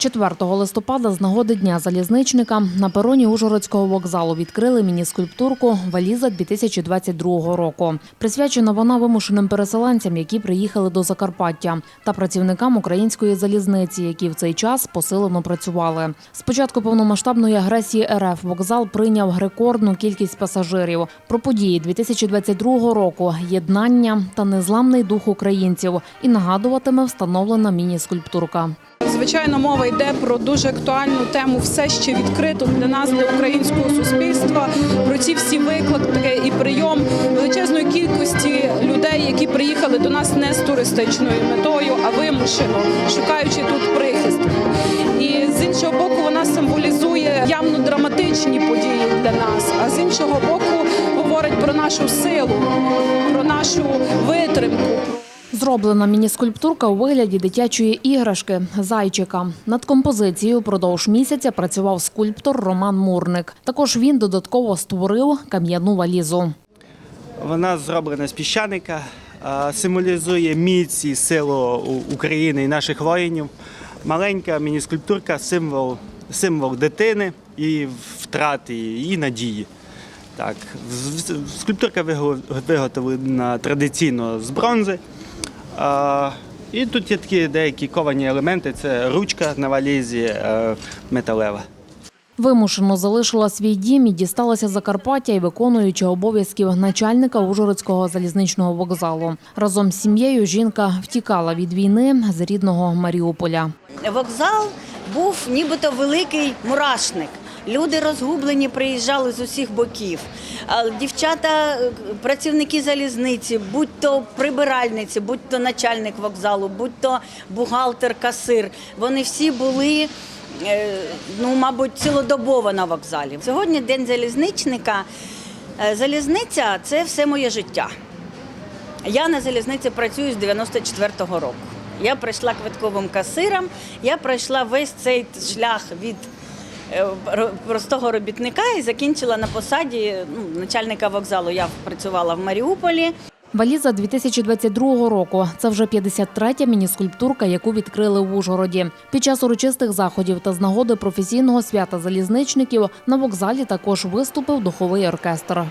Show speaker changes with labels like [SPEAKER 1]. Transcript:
[SPEAKER 1] 4 листопада з нагоди Дня залізничника на пероні Ужгородського вокзалу відкрили міні-скульптурку «Валіза 2022 року. Присвячена вона вимушеним переселенцям, які приїхали до Закарпаття, та працівникам української залізниці, які в цей час посилено працювали. З початку повномасштабної агресії РФ вокзал прийняв рекордну кількість пасажирів. Про події 2022 року, єднання та незламний дух українців і нагадуватиме встановлена міні-скульптурка.
[SPEAKER 2] Звичайно, мова йде про дуже актуальну тему, все ще відкриту для нас, для українського суспільства. Про ці всі виклики і прийом величезної кількості людей, які приїхали до нас не з туристичною метою, а вимушено шукаючи тут прихистку. І з іншого боку, вона символізує явно драматичні події для нас. А з іншого боку, говорить про нашу силу, про нашу.
[SPEAKER 1] Зроблена міні-скульптурка у вигляді дитячої іграшки зайчика. Над композицією продовж місяця працював скульптор Роман Мурник. Також він додатково створив кам'яну валізу.
[SPEAKER 3] Вона зроблена з піщаника, символізує міць і силу України і наших воїнів. Маленька міні-скульптурка символ, символ дитини і втрати, і надії. Так, скульптурка виготовлена традиційно з бронзи. А, і тут є такі деякі ковані елементи: це ручка на валізі е, металева.
[SPEAKER 1] Вимушено залишила свій дім і дісталася Закарпаття і виконуючи обов'язків начальника Ужгородського залізничного вокзалу. Разом з сім'єю жінка втікала від війни з рідного Маріуполя.
[SPEAKER 4] Вокзал був нібито великий мурашник. Люди розгублені приїжджали з усіх боків. Дівчата, е, працівники залізниці, будь то прибиральниці, будь то начальник вокзалу, будь то бухгалтер, касир. Вони всі були, е, ну, мабуть, цілодобово на вокзалі. Сьогодні день залізничника. Е, Залізниця це все моє життя. Я на залізниці працюю з 94-го року. Я пройшла квитковим касиром, я пройшла весь цей шлях від простого робітника і закінчила на посаді ну, начальника вокзалу. Я працювала в Маріуполі.
[SPEAKER 1] Валіза 2022 року. Це вже 53-я міні-скульптурка, яку відкрили в Ужгороді. Під час урочистих заходів та з нагоди професійного свята залізничників на вокзалі також виступив духовий оркестр.